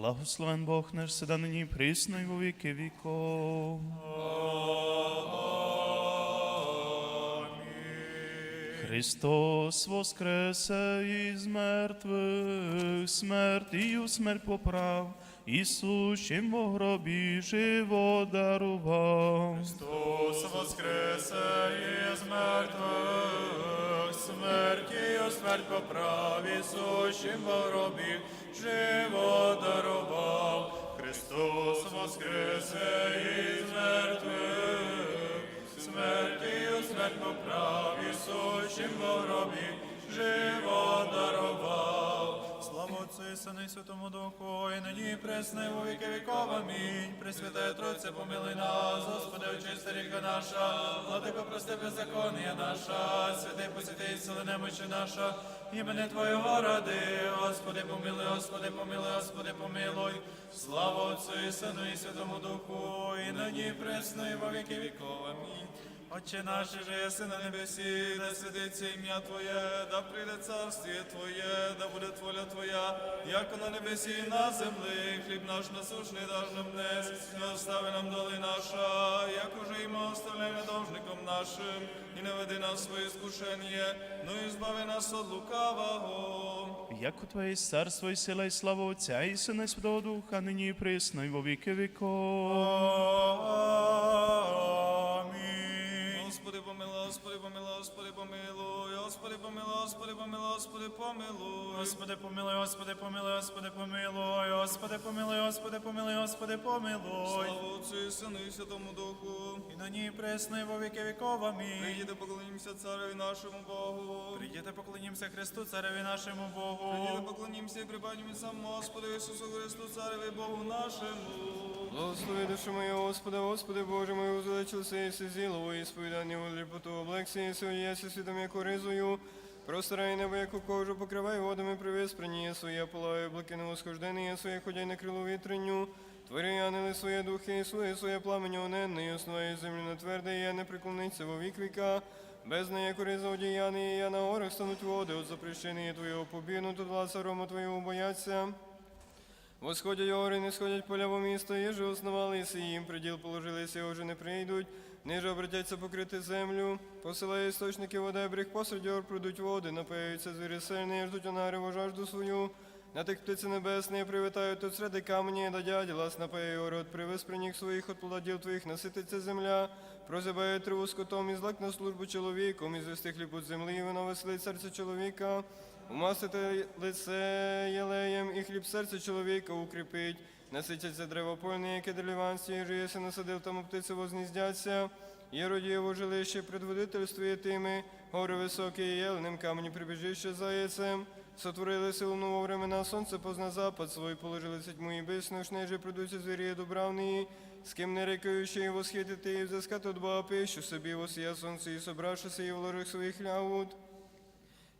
Благословен Бог наш седа нині присно і во віки віков. Христос воскресе із мертвих, смертію смерть поправ, і сущим во гробі живо дарував. Христос воскресе із мертвих, смертію смерть поправі, сущим воробів, живо дарував. Христос воскресе із мертвих, смертію смерть поправі, сущим воробів, живо дарував. Отцю і Сину Святому Духу, і нині і во віки віков. Амінь. Пресвятая Тройця, помилуй нас, Господи, очисти ріка наша, владико, прости беззаконня наша, святий посвяти і сили немочі наша, імени Твоєго ради, Господи, помилуй, Господи, помилуй, Господи, помилуй. Слава Отцю і Сину і Святому Духу, і нині і присно, і во віки віков. Амінь. Отче наш, же єси на небесі, да святиться ім'я Твоє, да прийде царствіє Твоє, да буде воля Твоя, як на небесі і на землі, хліб наш насушний даж нам днес, не остави нам доли наша, як уже і ми оставляємо должником нашим, і не веди нас в своє скушення, ну і збави нас від лукавого. Як у Твоє царство і сила і слава Отця і Сина і Святого Духа, нині і присно і во віки віков. Помилуй, Господи, помилуй, Господи, помилуй. Господи, помилуй, Господи, помилуй, Господи, помилуй, Господи, помилуй, Господи, помилуй, Господи, помилуй. Слава Отцю і Сину і Святому Духу. І нині і пресно, і во віки віков, амінь. Прийдіте, поклонімося цареві нашому Богу. Прийдіте, поклонімося Христу, Цареві нашому Прийдіте, Богу. поклонімося і припадімо самому Господу Ісусу Христу, цареві Богу нашому. Благослови душу мою, Господа, Господи Боже мой, узвеличился єси зілово, і сповідання у ліпоту облексі, єси світом, яку ризою, простирай небо, яку кожу, покривай водами, привіз, приніє своє полаю, блакини восхождення, своє ходяй на крилу вітриню, твори янели своє духи, і своє своє пламення оненне, і основає землю на тверде, я не преклониться во вік віка, без неї кориза одіяни, і я на горах стануть води, от запрещення Твоєго побігну, тут власа рома Твоєго бояться. Восходять гори, не сходять поля во місто, єже основалися їм, приділ положилися, уже не прийдуть, ниже обратяться покрити землю, посилає істочники води, бріг посеред гор пройдуть води, напоюються звірі сильні, ждуть онариву жажду свою. На тих птиці небесні привітають тут камені, да дяді, лас напоє город, привез при них своїх от плодів твоїх, насититься земля, прозибає триву скотом і злак на службу чоловіком, і звести хліб землі, і вино веселить серце чоловіка. Умастити лице єлеєм і хліб серця чоловіка укріпить. Наситяться древо польне, яке дереванці, і насадив, тому птиці возніздяться. Є родієво жилище, предводительствує тими, гори високі, єленим камені прибіжище заяцем. Сотворили силу нового времена, сонце позна запад свой, положили тьму і биснуш, неже придуться звірі добравні, з ким не рекаючи і восхитити, і взискати от Бога пищу собі, восія сонце, і собравшися, і в ложах своїх лягут.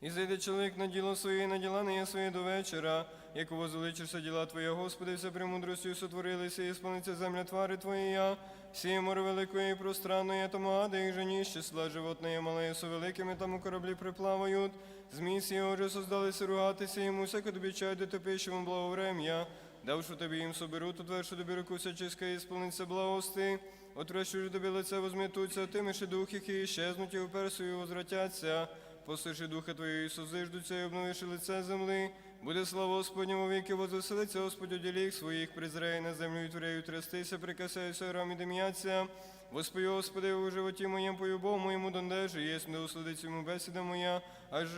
І зайде чоловік на діло своє, і на діла не є своє до вечора, як возвеличишся діла Твоє, Господи, все премудростю сотворилися, і сповниться земля твари Твоя, сіє море великої і пространної, тому ади їх жені, числа животне, мале, со великими там у кораблі приплавають, змій сі уже создалися ругатися, йому всяко тобі чай, де топищому благоврем'я, давши тобі їм соберу, то твершу тобі руку всяческа, і сповниться благости, отврещу ж тобі лице возм'ятуться, тимиші дух, які щезнуть і в персою возвратяться. Послиши духа Твоєї, созиждуться і обновиши лице земли. Буде слава Господня во віки, возвеселиться Господь у своїх, призрає на землю і творяю трястися, прикасаюся рам і дим'яться. Воспою, Господи, у животі моєму поюбов моєму дондежі, єсть не усладить йому бесіда моя, аж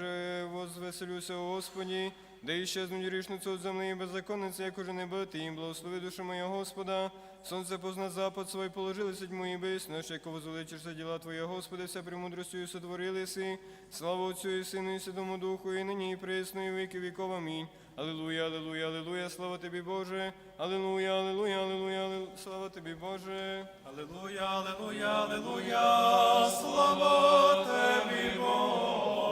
возвеселюся, Господі, де іщезнуть грішницю від земли і беззаконниця, як уже не бити, їм благослови душа моя Господа. Сонце позна запад свой, положили седьму і бисно, ще яко возвеличишся діла Твоя, Господи, вся премудростю сотворилися. Слава Отцю і Сину і Святому Духу, і нині, і присно, і віки віков. Амінь. Алілуя, алілуя, алілуя, слава Тобі, Боже. Алілуя, алілуя, алілуя, слава Тобі, Боже. Аллилуйя, аллилуйя, аллилуйя, слава Тобі, Боже.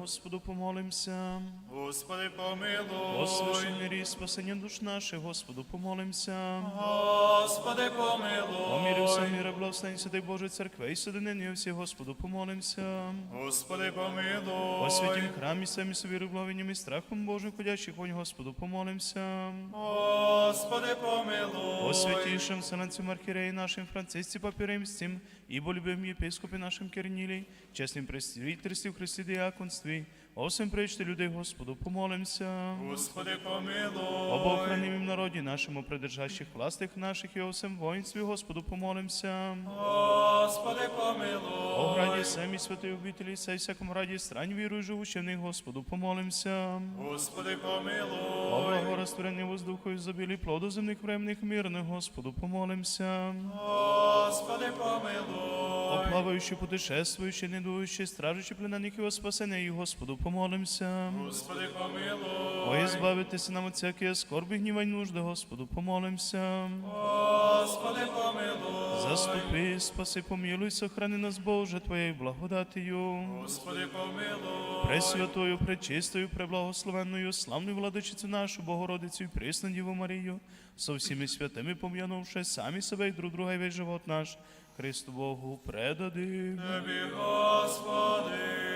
Господу помолимся. Господи, помилуй. Господи, мирі, спасення душ наших, Господу, помолимся. Господи, помилуй. О мірі все міра, благословень Святий Божий Церкви, і соединення всі, Господу, помолимся. Господи, помилуй. О святім храмі, самі собі рубловенням і страхом Божим, ходячих вонь, Господу, помолимся. Господи, помилуй. О святейшем Санацем Архиереи нашим Франциске Папе Ибо любим епископе нашим Кернилей, честным представительстве в Христе диаконстве, о всем пречте людей Господу, помолимся. Господи, помилуй. Об охранимом народе нашему, придержащих властях наших и о всем воинстве Господу, помолимся. Господи, помилуй. О граді самі святої обителі, сей всякому раді стран вірую, живущим в них, Господу, помолимся. Господи, помилуй. О благорастворенні воздуху і забілі плоду земних времних мирних, Господу, помолимся. Господи, помилуй. О плавающий, путешествующий, недующий, стражущий пленених і о спасення і Господу, помолимся. Господи, помилуй. О, избавитися нам от всякої скорби, гніва й нужди, Господу, помолимся. Господи, помилуй. Заступи, спаси, помилуй, сохрани нас, Боже, Твоєю благодатію. Господи, помилуй. Пресвятою, пречистою, преблагословенною, славною владичицю нашу, Богородицю і присну Діву Марію, со всіми святими пом'янувши самі себе і друг друга і весь живот наш, Христу Богу предади. Тобі, Господи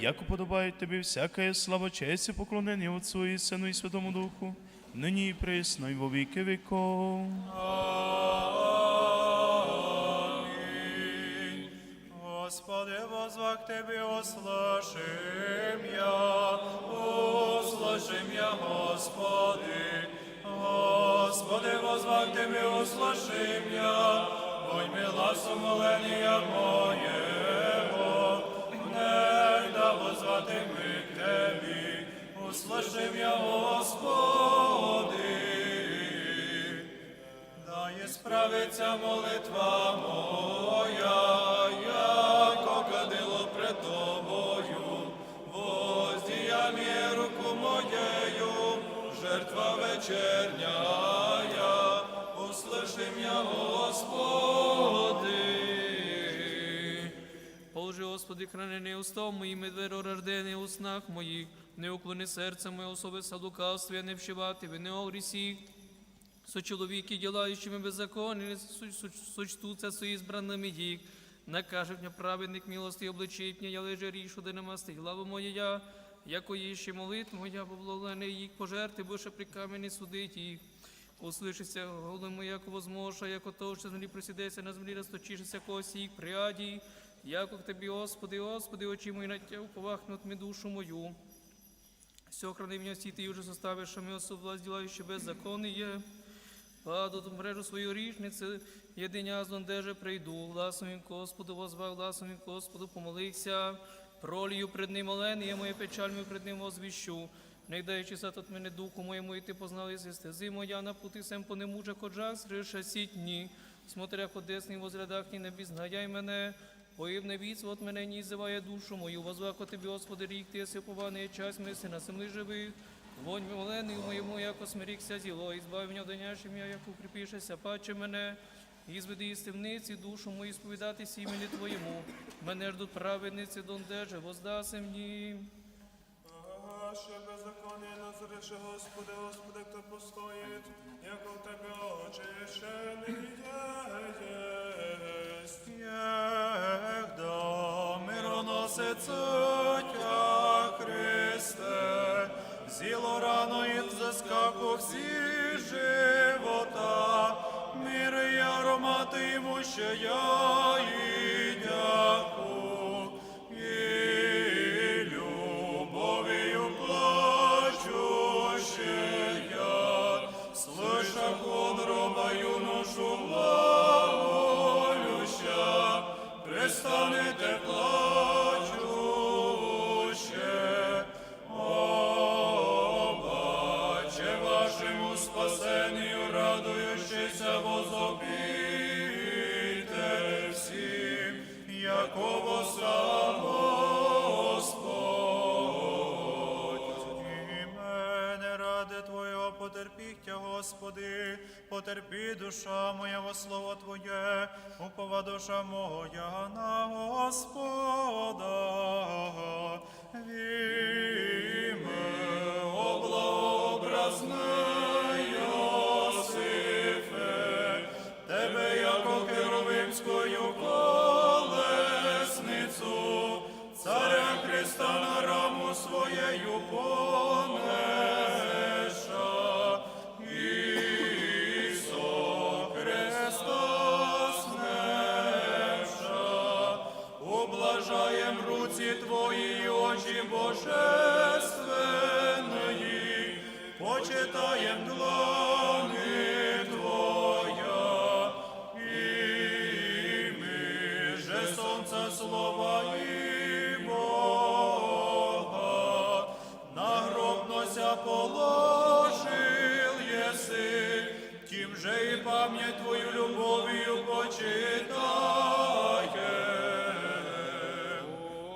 Як уподобає тобі всяка слава, честь і поклонення Отцу і Сину і Святому Духу, нині і присно, і во віки віков. Аминь. Господи, возвах Тебе, услышим я, услышим я, Господи. Господи, возвах Тебе, услышим я, будь мила сумолення моєго, Ми Тебі, услышим я, Господи. дай справиться молитва моя, Хранений устав моїм і дверорождений у снах моїх, не уклони серце моє особи лукавстві, не вщивати вини огрісі. Со чоловіки, ділаючими беззаконні, сочтуться свої збраними їх. Накажет мне праведник милости обличить я леже рішу, де намасти главу моя, яко їще молит моя, поблаголений їх пожерти, боже при камені судить їх. Услышися, голим моя, яко возможа, яко то, що землі просідеться, на землі розточишися косі їх пряді, яко к тобі, Господи, Господи, очі мої на Тя уповахнут ми душу мою. Все храни меня всі ти уже составиш, що ми особ власть ділаючи беззаконніє. Паду ту мрежу свою річниці, єдиня з деже прийду, власним Господу возвав, власним Господу помолився, пролію пред ним оленія моє печаль пред ним возвіщу. Не даючи за тот мене духу моєму, і ти познали зі стези моя, на пути сем по нему же коджак, зриша сітні. Смотря по десний возрядах, ні не бізнаяй мене, Поїв не віць, от мене ні зиває душу мою, возвако тобі, Господи, рік ти єси пований час миси на землі живих. Вонь молений моєму, яко смирікся зіло, і збав мене доняшим я, як укріпішеся, паче мене, і зведи із темниці душу мою сповідати імені Твоєму. Мене ждуть праведниці, дондеже, воздаси мені. Ще беззаконие назреше, Господи, Господи, хто постоїть, як у Тебе Тя Христе, зіло рано і заскаку всі живота, мир і аромати йому ще я Твого потерпіття, Господи, потерпі душа моя во слово Твоє, упова душа моя на Господа. В сонця слова і Бога, нагробнося положил єси, тим же і пам'ять Твою любов'ю почитає.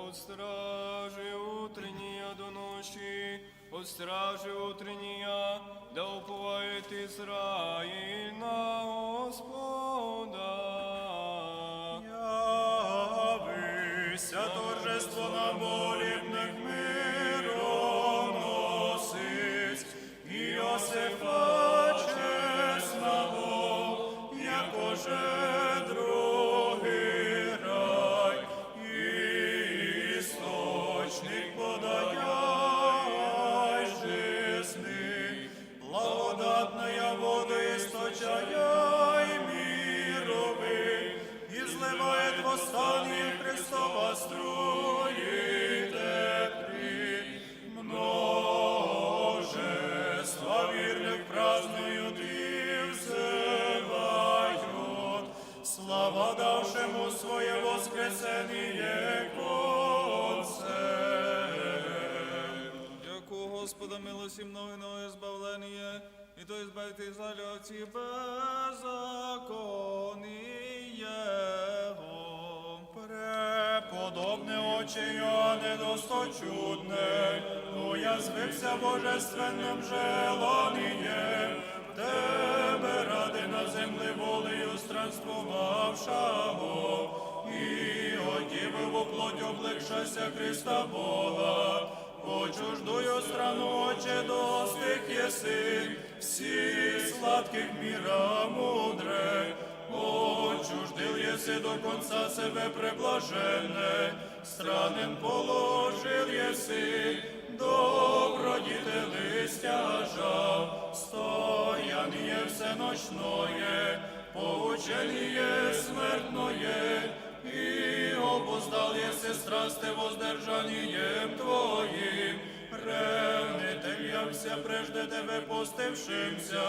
От стражи утреннія до ночі, от стражи утреннія, да уповает Ізраїль на Господа. Явися конце. Яку Господа милості мною на избавление, и то избавити из отці беззаконієго. Преподобне очі Йоанне досточудне, уязвився божественним желанием, тебе ради на землі волею странствувавшого, і во плоть облегшася Христа Бога, по чуждую страну оче достиг єси, всі сладких міра мудре, Отчуждил еси до конца себе преблаженне, странен положил еси, добродетели стяжав, стояние всеночное, поучение смертное, и обуздал еси страсти воздержанием Твоим, ревнитель явся прежде Тебе постившимся,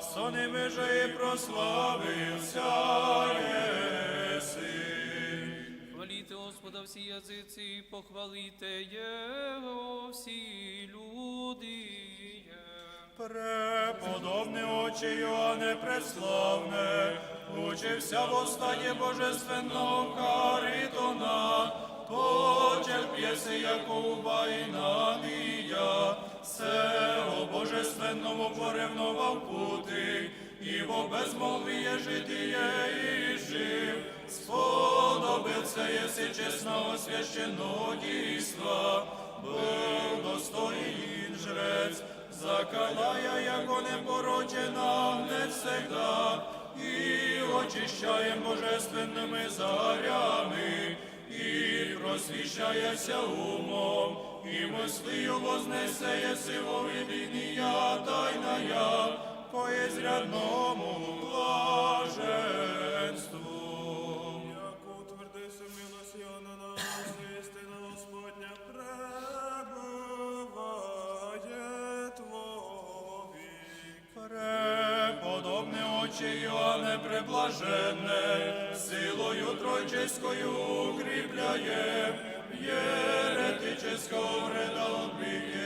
со ними же и прославився еси. Хваліте Господа всі язиці, похваліте Його всі люди. Преподобне очі Йоанне преславне, учився в остані божественного Каритона, потерпєси, Якова і Надія, сего божественному поревновав пути, і во безмолвіє житіє і жив, сподобився єси чесного священного дійства, був достоїн жрець, закалая, яко не всегда, і очищаєм божественними зарями, і просвіщається умом, і мислію вознесе сило відінія тайная, по ізрядному блаженству. Очі Йоанне преблаженне, силою тройческою укріпляє, еретического вреда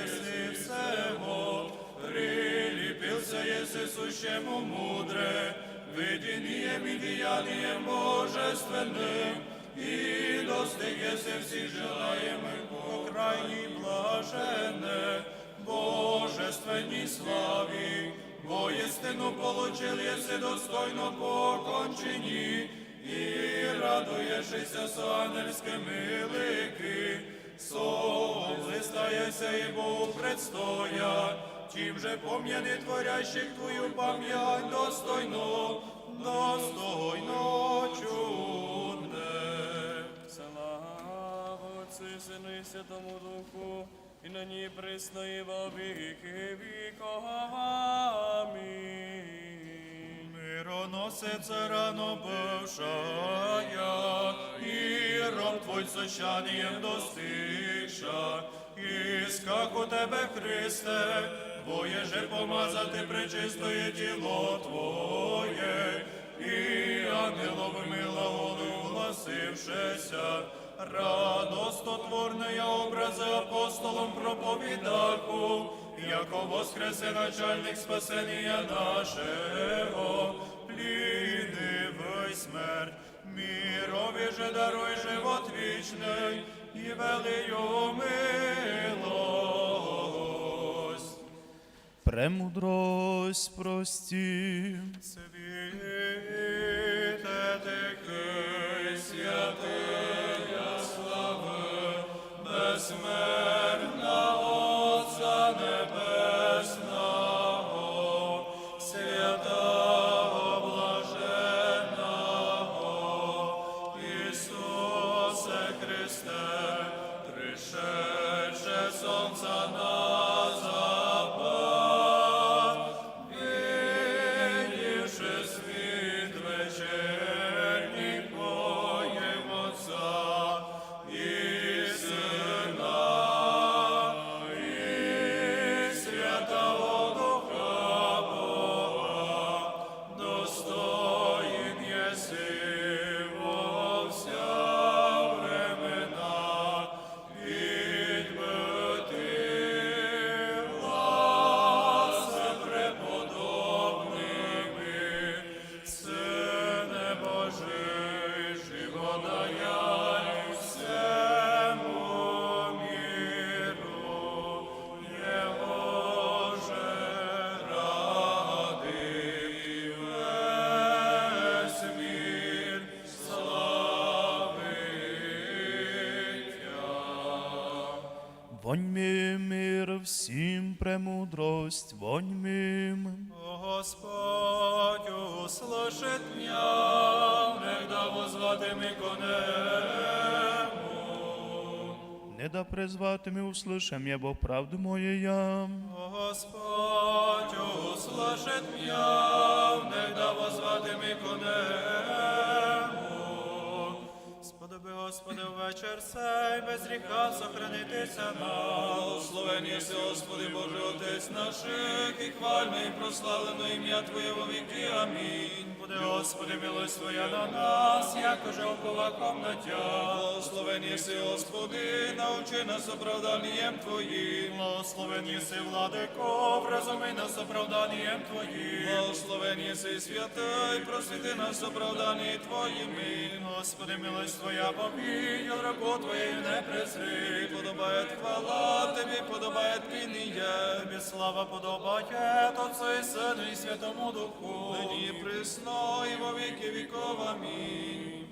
єси всего, приліпився єси сущему мудре, видінням і діянням божественним, і достиг єси всіх желаємих по крайній блаженне, божественній славі, воістину получил єси достойно по кончині, і радуєшся со ангельськими лики, соблистаєся і Богу предстоя, тим же пом'яни творящих твою пам'ять достойно, достойно чудне. Слава Отцю Сину і Святому Духу, і на ній присно і во віки віков. Амінь. Мироносице рано бывшая, и ром твой сощанием достигша, и скак у тебе, Христе, воєже помазати пречистое тіло Твоє, і ангеловими глаголи угласившеся, радостотворне образи апостолом проповідаху, яко воскресе начальник спасения нашего, плінивий смерть, мірові же даруй живот вічний і велию милость. Премудрость прості. Світе тихий, премудрость, воньмим. Господь услышит меня, когда возвати ми конему. Не да призвати ми услышам я, бо правду моє Господь сей, без гріха сохранитися нам. Єси, Господи, Боже, Отець наших, і хвальне, і прославлено ім'я Твоє во віки. Амінь. Буде, Господи, милость Твоя на нас, якоже окова комнатя. Благословен єси, Господи, научи нас оправданням Твоїм. Благословен єси, владико, вразуми нас оправданням Твоїм. Благословен єси, святий, просвіти нас оправданні Твоїми. Господи, милость Твоя повій, руку Твоєю не презри. Подобає хвала Тобі, подобає пініє. Тобі слава подобає Отцу і Сину і Святому Духу. Нині присно і во віки віков. Амінь.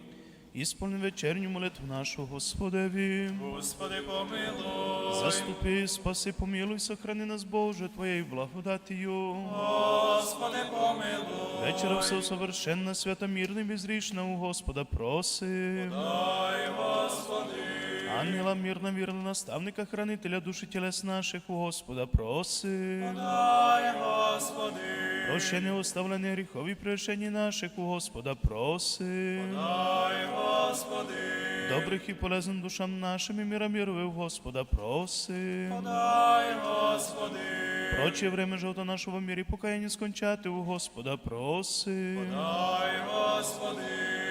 Ісполни вечерню молитву нашу Господеві. Господи, помилуй. Заступи, спаси, помилуй, сохрани нас, Боже, Твоєю благодатію. Господи, помилуй. Вечера все совершенна, свята, мирна і безрішна у Господа просим. Дай, Господи. Ангела мирна, вірна, наставника, хранителя душі тілес наших у Господа просим. Дай, Господи. Прощення оставлення гріхові прощення наших у Господа просим. Дай, Господи. Добрих і полезних душам нашим і міра мірови у Господа просим. Дай, Господи. Проче время жовта нашого мірі покаяння скончати у Господа просим. Дай, Господи.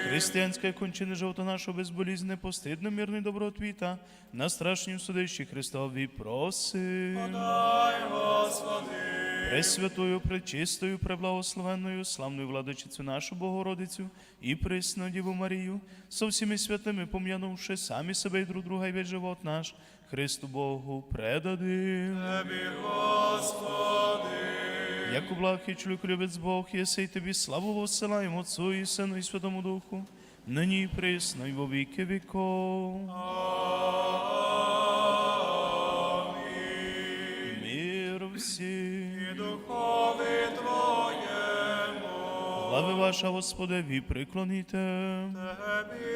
Християнська кончина жовта нашого безболізне, постидно, мирний добротвіта, на страшнім судищі Христові просим. Дай, Господи. Пресвятою, пречистою, преблагословенною, славною владичицю нашу Богородицю і присну Діву Марію, со всіми святими пом'янувши самі себе і друг друга і весь живот наш, Христу Богу предадим. Тебі, Господи. Як благ і чоловік любець Бог, єси тобі славу воссилаємо Отцу і Сину і Святому Духу, нині і присно, і во віки віков. Амінь. Мир всім. І духові Твоєму. Слави ваша, Господеві, приклоніте. Тебі,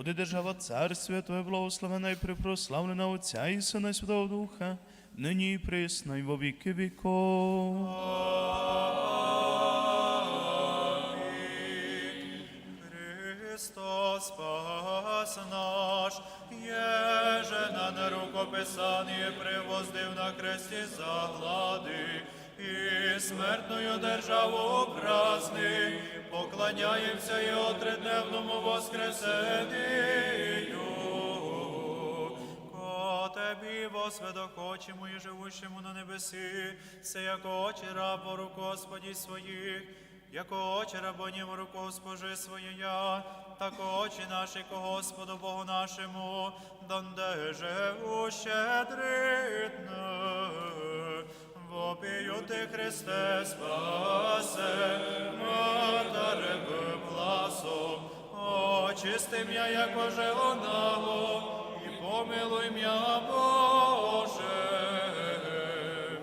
Буде держава царствия Твоє благословена і припрославлена Отця і Сина Святого Духа, нині і присно, і во віки віков. Христос спас наш, еже на нерукописанні привоздив на кресті заглади, і смертною державу праздник, поклоняємося його тридневному воскресенню. Ко Тебі, возведокочему і живущему на небесі, се яко очі рабо руку Господі своїх, яко очі рабонім руку спожи своєя, так очі наші ко Господу Богу нашому, донде живу щедритне. Вопію ти, Христе, спасе, матаревим гласом, очисти м'я, яко желонаго, і помилуй м'я, Боже.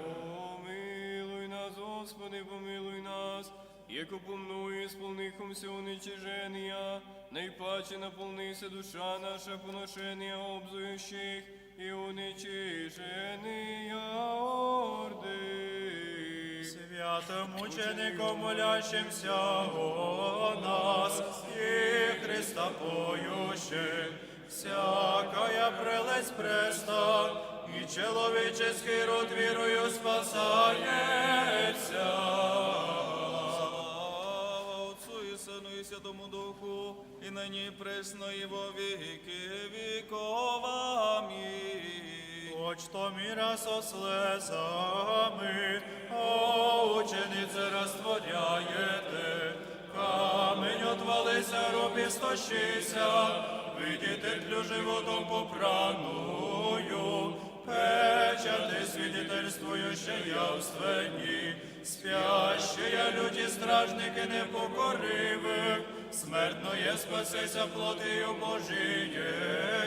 Помилуй нас, Господи, помилуй нас, яко помною сповнихом все уничижения, найпаче наполнися душа наша поношення обзуючих і уничижения Святым мучеником молящимся о нас и Христа поющих, всякая прелесть преста и человеческий род вірою спасається. Слава Отцу і Сину і Святому Духу, і нині і присно, і во віки віков. Амінь. Хоч то міра со слезами, о ученице розтворяєте, камень отвалися, роб і стощися, видіте тлю животом поправною, печати свидетельствующе явствені, спящие люди, стражники непокоривих, смертно є спасися плотію Божією,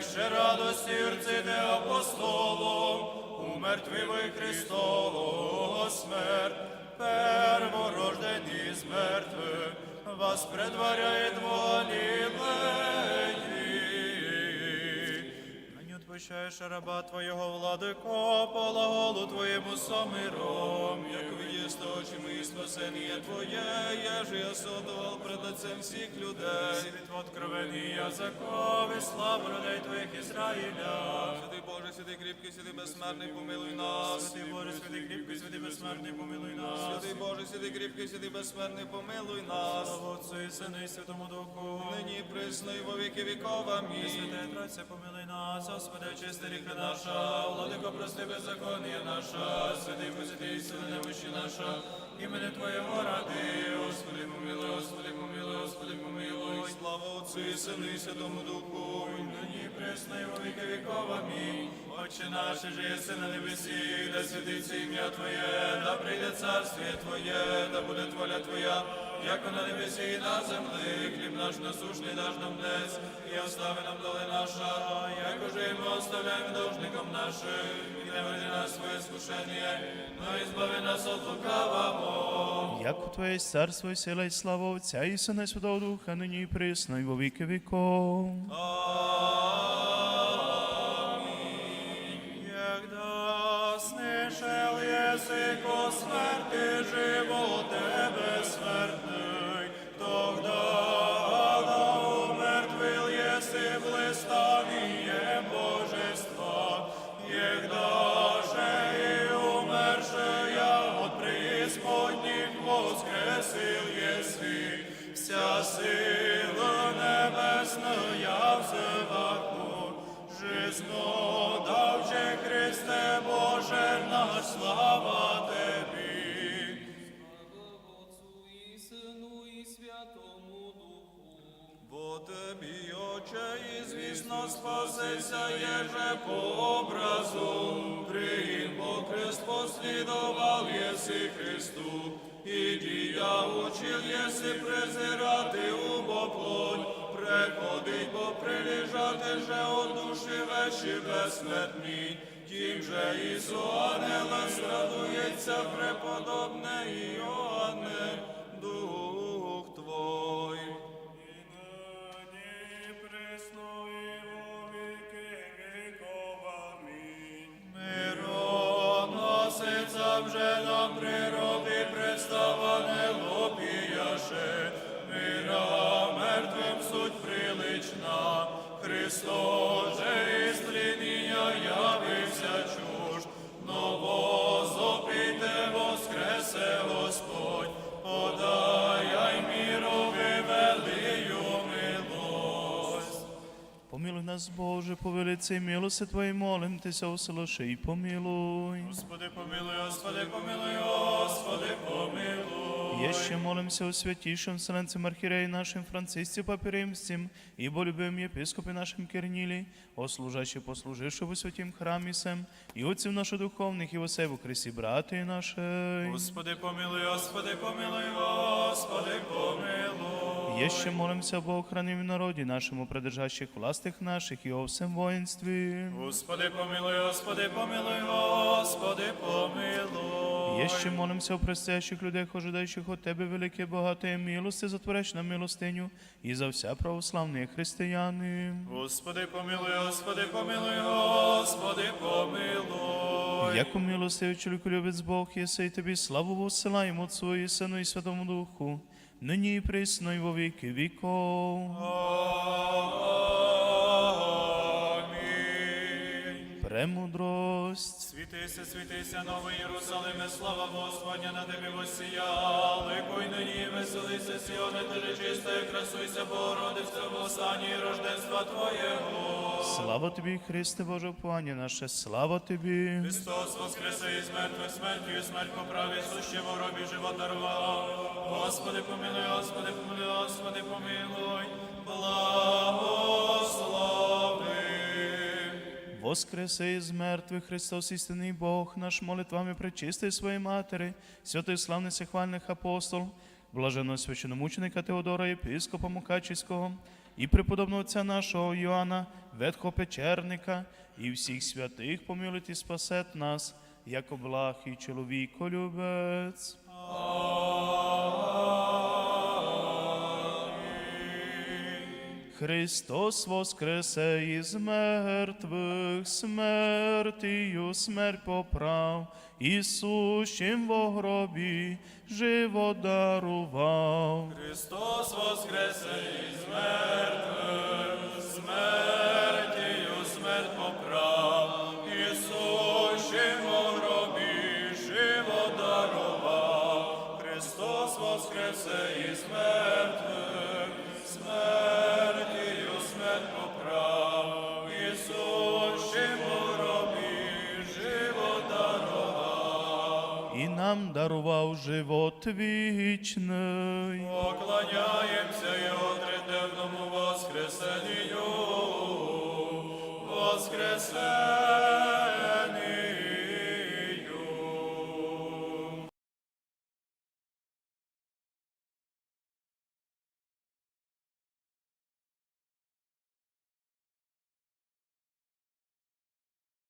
текше радості рците апостолом, умертвивий Христового смерть, перворождений з мертвих, вас предваряє Галілеї. Отпущаєш раба Твоєго владико, полаголу Твоєму самиром, Як виїзд очі і спасення Твоє, я ж я содовал пред лицем всіх людей. Світ откровений язиков і слав родей Твоїх Ізраїля. Боже, святий кріпкий, святий безсмертний, помилуй нас. Святий Боже, святий кріпкий, святий безсмертний, помилуй нас. Святий Боже, святий кріпкий, святий безсмертний, помилуй нас. Слава Отцу і Сину і Святому Духу. Нині і во віки віков. Амінь. Святе Тройце, помилуй нас, Господи, очисти ріка наша, владико, прости беззаконня наша, святий посвятий, сили немощі наша, імені Твоєго ради, Господи, помилуй, Господи, помилуй, Господи, помилуй. Слава Отцу і Сину і Святому Духу. і Нині пресно і во віки віков, амінь. Отче наш, же єси на небесі, да святиться ім'я Твоє, да прийде царствіє Твоє, да буде воля Твоя, як на небесі і на землі, хліб наш насушний даж нам днес, і остави нам доли наша, як уже і ми оставляємо должникам нашим, і не веди нас своє скушення, но ізбави нас от лукавого. Як у Твоє царство і сила і слава Отця і Сина і Святого Духа, нині і присно, і во віки віков. Егда слышал языко смерти животе Тобі, Отче, і звісно спасеся, єже по образу, приїм, бо крест послідував єси Христу, і дія учил єси презирати у плоть, преходить, бо прилежати же от душі вещі безсмертні, тім же Ісу ангела страдується преподобне Іоанне, По велиці милости Твоїй, молим Тися, оселоши і помилуй. Господи, помилуй, Господи, помилуй, Господи, помилуй. Еще молимся о святейшем Вселенцем Архиерее нашим Франциске Папе Римским, ибо любим епископе нашим Кернили, о служаще послуживши во святім храмі сем, і отців наших духовних, і во сей во Христі брати нашей. Господи, помилуй, Господи, помилуй, Господи, помилуй. Еще молимся об охрані в народі нашому, придержащих властих наших і о всем воїнстві. Господи, помилуй, Господи, помилуй, Господи, помилуй. Еще молимся о простящих людей, ожидаючих от Тебе велике багатої милости, затворяч на милостиню і за вся православні християни. Господи, помилуй, Господи, помилуй, Господи, помилуй. Яко милостивий чоловіколюбець Бог, єси і тобі славу воссилаємо Отцу і Сину і Святому Духу, нині і присно, і во віки віков. Амінь. Премудрость. Світися, світися, новий Єрусалиме, слава Господня на тебе воссіяли, кой нині веселися, сіоне, ти чистою, красуйся, Богородиця, в останній рождества Твоєго. Слава тобі, Христе Боже, пані наше, слава тобі. Христос воскресе із мертвих смертю, і смерть поправі, суще в робі живот дарував. Господи, помилуй, Господи, помилуй, Господи, помилуй, благослови. Воскресе із мертвих Христос, істинний Бог, наш молитвами причистий своєї Матері, святий славний сихвальних апостол, блаженного священомученика Теодора, єпископа Мукачівського, і преподобного отця нашого Йоанна, ветхого печерника, і всіх святих помилуйте і спасет нас, як благ і чоловіколюбець. Христос воскресе із мертвих, смертію смерть поправ, і во гробі живо дарував. Христос воскресе із мертвих, смертію смерть поправ, нам дарував живот вічний. Поклоняємося Його триденному воскресенню, воскресенню